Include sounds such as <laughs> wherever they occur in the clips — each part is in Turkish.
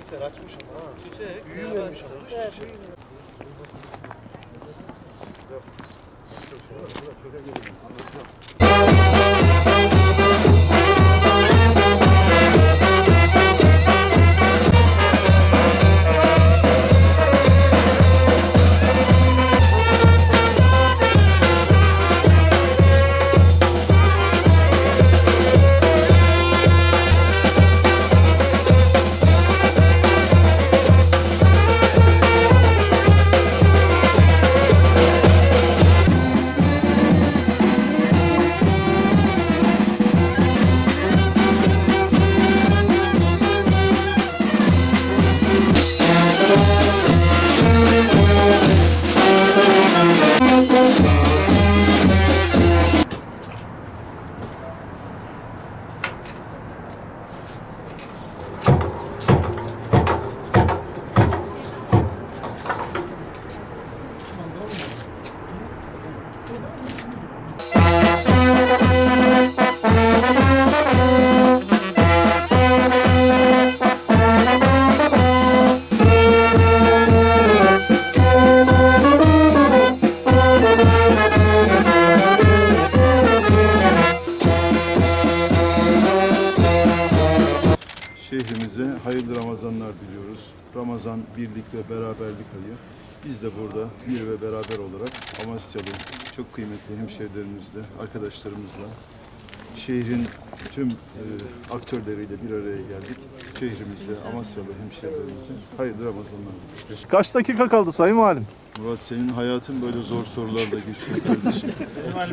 açmış ama ha. Çiçek. Büyümemiş ama. Çiçek. Şehrimize diliyoruz. Ramazan birlik ve beraberlik ayı. Biz de burada bir ve beraber olarak Amasyalı çok kıymetli hemşehrilerimizle, arkadaşlarımızla şehrin tüm e, aktörleriyle bir araya geldik. Şehrimizde Amasyalı hemşehrilerimize hayırlı Ramazanlar. Kaç dakika kaldı Sayın Valim? Murat senin hayatın böyle zor sorularla geçiyor <laughs> kardeşim.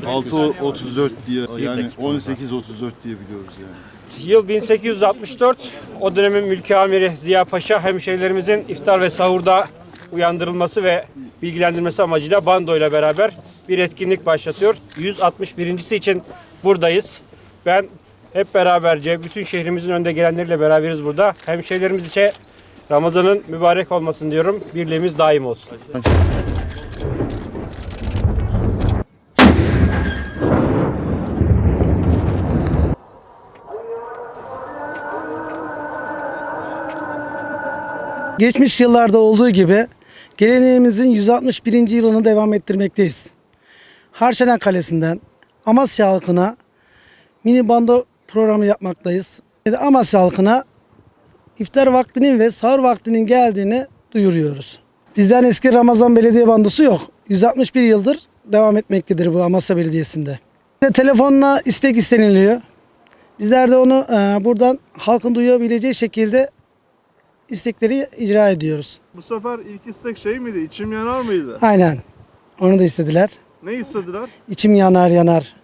6.34 diye yani 18.34 diye biliyoruz yani. Yıl 1864. O dönemin mülki amiri Ziya Paşa hemşehrilerimizin iftar ve sahurda uyandırılması ve bilgilendirmesi amacıyla bando ile beraber bir etkinlik başlatıyor. 161.si için buradayız. Ben hep beraberce bütün şehrimizin önde gelenleriyle beraberiz burada. Hemşehrilerimiz için Ramazan'ın mübarek olmasın diyorum. Birliğimiz daim olsun. Geçmiş yıllarda olduğu gibi geleneğimizin 161. yılını devam ettirmekteyiz. Harşenen Kalesi'nden Amasya halkına mini bando programı yapmaktayız. Amasya halkına iftar vaktinin ve sahur vaktinin geldiğini duyuruyoruz. Bizden eski Ramazan Belediye Bandosu yok. 161 yıldır devam etmektedir bu Amasya Belediyesi'nde. De Telefonla istek isteniliyor. Bizler de onu e, buradan halkın duyabileceği şekilde istekleri icra ediyoruz. Bu sefer ilk istek şey miydi? İçim yanar mıydı? Aynen. Onu da istediler. Ne istediler? İçim yanar yanar.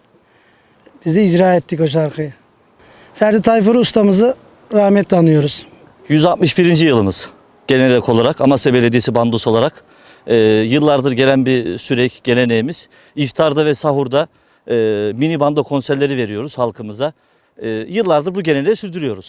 Biz de icra ettik o şarkıyı. Ferdi Tayfur ustamızı rahmetle anıyoruz. 161. yılımız genel olarak Amasya Belediyesi bandosu olarak e, yıllardır gelen bir sürek geleneğimiz. İftarda ve sahurda e, mini bando konserleri veriyoruz halkımıza. E, yıllardır bu geleneği sürdürüyoruz.